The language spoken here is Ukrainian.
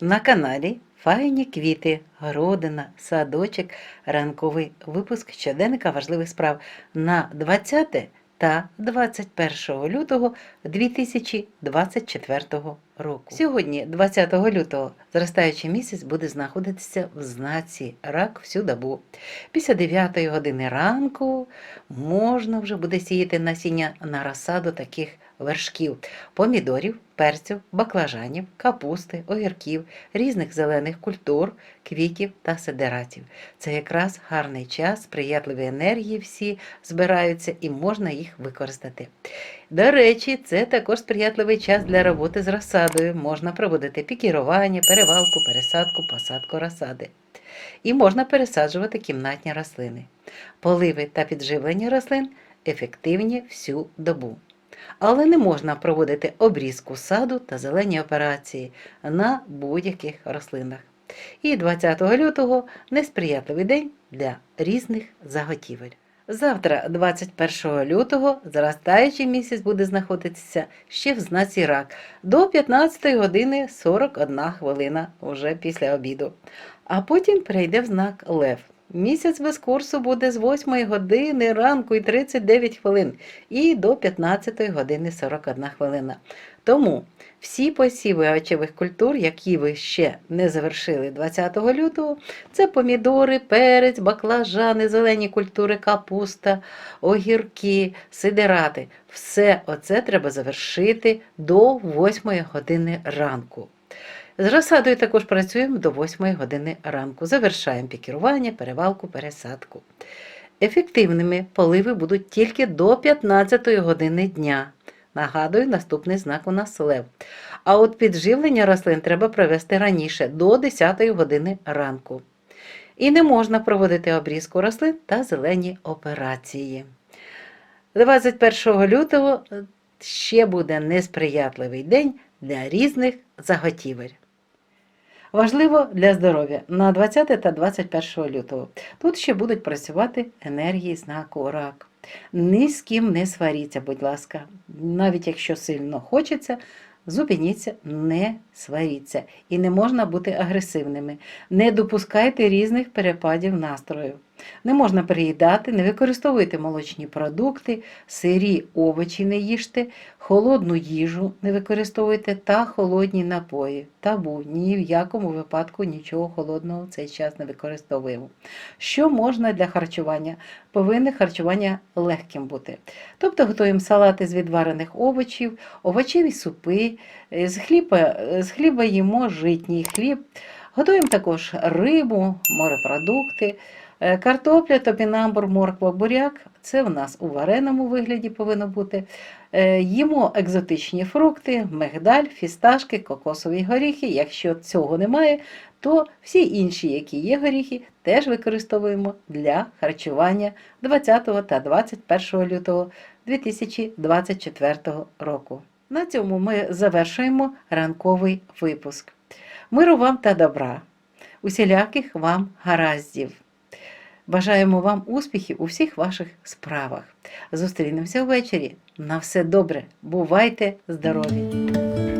На каналі Файні квіти, городина, садочок, ранковий випуск щоденника важливих справ на 20 та 21 лютого 2024 року. Сьогодні, 20 лютого, зростаючий місяць буде знаходитися в знаці рак всю добу. Після 9 години ранку можна вже буде сіяти насіння на розсаду таких вершків помідорів, перців, баклажанів, капусти, огірків, різних зелених культур, квітів та сидератів. Це якраз гарний час, сприятливі енергії всі збираються і можна їх використати. До речі, це також сприятливий час для роботи з розсадою. Можна проводити пікірування, перевалку, пересадку, посадку розсади. І можна пересаджувати кімнатні рослини. Поливи та підживлення рослин ефективні всю добу. Але не можна проводити обрізку саду та зелені операції на будь-яких рослинах. І 20 лютого несприятливий день для різних заготівель. Завтра, 21 лютого, зростаючий місяць буде знаходитися ще в знаці рак до 15 години 41 хвилина уже після обіду. А потім перейде в знак Лев. Місяць без курсу буде з 8 години ранку і 39 хвилин і до 15 години 41 хвилина. Тому всі посіви овочевих культур, які ви ще не завершили 20 лютого, це помідори, перець, баклажани, зелені культури, капуста, огірки, сидерати. Все оце треба завершити до 8 години ранку. З розсадою також працюємо до 8 години ранку. Завершаємо пікірування, перевалку, пересадку. Ефективними поливи будуть тільки до 15 години дня. Нагадую, наступний знак у нас лев. А от підживлення рослин треба провести раніше, до 10 години ранку. І не можна проводити обрізку рослин та зелені операції. 21 лютого ще буде несприятливий день для різних заготівель. Важливо для здоров'я на 20 та 21 лютого. Тут ще будуть працювати енергії знаку рак. Ні з ким не сваріться, будь ласка. Навіть якщо сильно хочеться, зупиніться, не сваріться. І не можна бути агресивними. Не допускайте різних перепадів настрою. Не можна переїдати, не використовуйте молочні продукти, сирі овочі не їжте, холодну їжу не використовуйте та холодні напої. Табу, ні в якому випадку нічого холодного в цей час не використовуємо. Що можна для харчування? Повинне харчування легким бути. Тобто готуємо салати з відварених овочів, овочеві супи, е, з хліба, з хліба їмо житній хліб. Готуємо також рибу, морепродукти. Е, Картопля, топінамбур, морква, буряк це в нас у вареному вигляді повинно бути. Е, Їмо екзотичні фрукти, мигдаль, фісташки, кокосові горіхи. Якщо цього немає, то всі інші, які є горіхи, теж використовуємо для харчування 20 та 21 лютого 2024 року. На цьому ми завершуємо ранковий випуск. Миру вам та добра, усіляких вам гараздів. Бажаємо вам успіхів у всіх ваших справах. Зустрінемося ввечері. На все добре. Бувайте здорові!